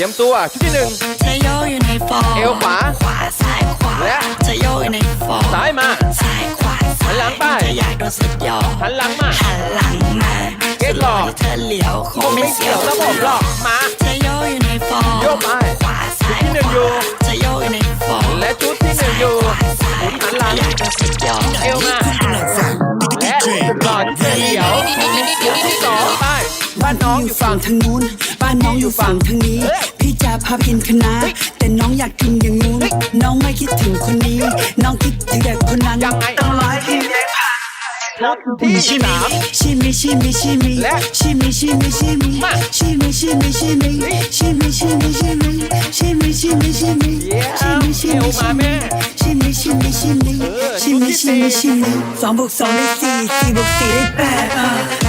รียมตัวชุดที่หนึ่งเธอโยกอยู่ในฟอร์เอวขวาขวาซ้ายขวาและเธอโยกอยู่ในฟอร์ซ้ายมาซ้ายขวาซ้ายหันหลังไปเธออยากโดนสุดยอดหันหลังมาหันหลังมาเก็ตหลอกสุดที่เธอเหลียวคผงมไม่ไม่เสีเกี่ยยววแล้วผมหรอกมาเธอโยกอยู่ในฟอร์โยกไปขวาซ้ายชุดที่หนึ่งอยู่เธอโยกอยู่ในฟอร์และชุดที่หนึ่งอยู่หมุนหันหลังอยากโดนสุดยอดเอวมาและหลอดเขียวชุดที่สองไปบ้านน้องอยู่ฝั่งทางนู้นบ้านน้องอยู่ฝั่งทางนี้ เฮ้ยพี่จะพาไปกินคะน้าเฮ้ยแต่น้องอยากกินอย่างงู้นน้องไม่คิดถึงคนนี้ น้องคิดถึงแต่คนนั้นยังไงต้องร้อยพี่เลี้ยงผ่านชุดที่สามชิมิชิมิชิมิและชิมิชิมิชิมิมาชิมิชิมิชิมิชิมิชิมิชิมิชิมิชิมิชิมิเยี่ยมชิมิชิเอมิวชิมาแม่มิชิมิชิมิชิมิเออชิมิชุดที่ชิมิสี่ชิมิสองบวกสองได้สี่สี่บวกสี่ได้แปดอะ